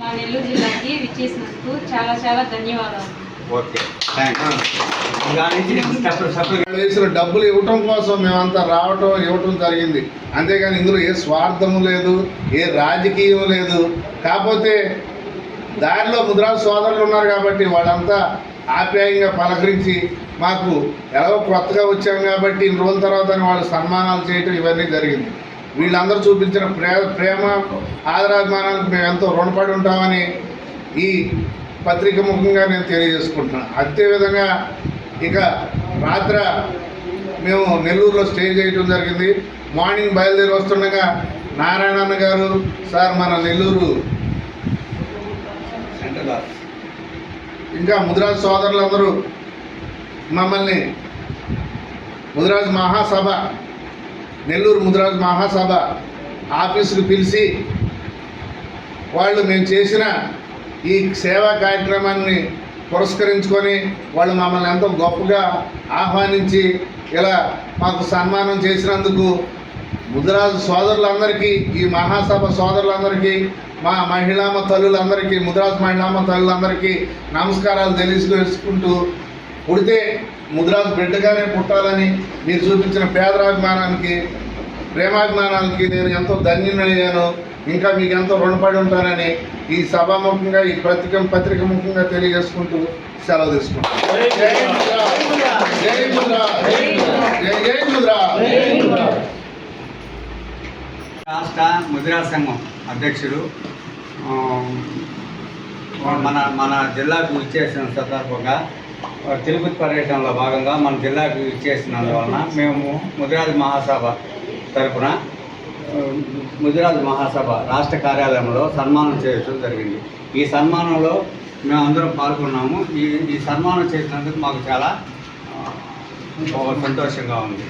మా నెల్లూరు జిల్లాకి విచ్చేసినందుకు చాలా చాలా ధన్యవాదాలు. ఓకే వేసిన డబ్బులు ఇవ్వటం కోసం మేమంతా రావటం ఇవ్వటం జరిగింది. అంతేగాని ఇందులో ఏ స్వార్థము లేదు ఏ రాజకీయం లేదు. కాకపోతే దారిలో ముద్రాజు సోదరులు ఉన్నారు కాబట్టి వాళ్ళంతా ఆప్యాయంగా పలకరించి మాకు ఎలాగో కొత్తగా వచ్చాం కాబట్టి ఇన్ని రోజుల తర్వాత వాళ్ళు సన్మానాలు చేయటం ఇవన్నీ జరిగింది. వీళ్ళందరూ చూపించిన ప్రే ప్రేమ ఆదరాభిమానాలకు మేము ఎంతో రుణపడి ఉంటామని ఈ పత్రిక ముఖంగా నేను తెలియజేసుకుంటున్నాను అదేవిధంగా ఇక రాత్ర మేము నెల్లూరులో స్టే చేయడం జరిగింది. మార్నింగ్ బయలుదేరి వస్తుండగా నారాయణన్న గారు సార్ మన నెల్లూరు ఇంకా ముదిరాజు సోదరులందరూ మమ్మల్ని ముదిరాజు మహాసభ నెల్లూరు ముద్రాజ్ మహాసభ ఆఫీసుకు పిలిచి వాళ్ళు మేము చేసిన ఈ సేవా కార్యక్రమాన్ని పురస్కరించుకొని వాళ్ళు మమ్మల్ని ఎంతో గొప్పగా ఆహ్వానించి ఇలా మాకు సన్మానం చేసినందుకు ముదిరాజు సోదరులందరికీ ఈ మహాసభ సోదరులందరికీ మా మహిళామ తల్లులందరికీ ముదిరాజు మహిళామ తల్లులందరికీ నమస్కారాలు తెలియజేసుకుంటూ పుడితే ముదిరాజు బిడ్డగానే పుట్టాలని మీరు చూపించిన పేదరాభిమానానికి ప్రేమాభిమానానికి నేను ఎంతో ధన్యునయ్యాను ఇంకా మీకు ఎంతో రుణపడి ఉంటానని ఈ సభాముఖంగా ఈ పత్రిక పత్రిక ముఖంగా తెలియజేసుకుంటూ సెలవు తీసుకుంటాను జై ముద్రా! జై ముద్రా! జై జై ముద్రా! రాష్ట్ర ముదిరా సంఘం అధ్యక్షుడు మన మన జిల్లాకు ఇచ్చేసిన సందర్భంగా తిరుపతి పర్యటనలో భాగంగా మన జిల్లాకు ఇచ్చేసినందువలన మేము ముదిరాజు మహాసభ తరఫున ముదిరాజ్ ముదిరాజు మహాసభ రాష్ట్ర కార్యాలయంలో సన్మానం చేయడం జరిగింది. ఈ సన్మానంలో మేము అందరం పాల్గొన్నాము. ఈ ఈ సన్మానం చేసినందుకు మాకు చాలా సంతోషంగా ఉంది.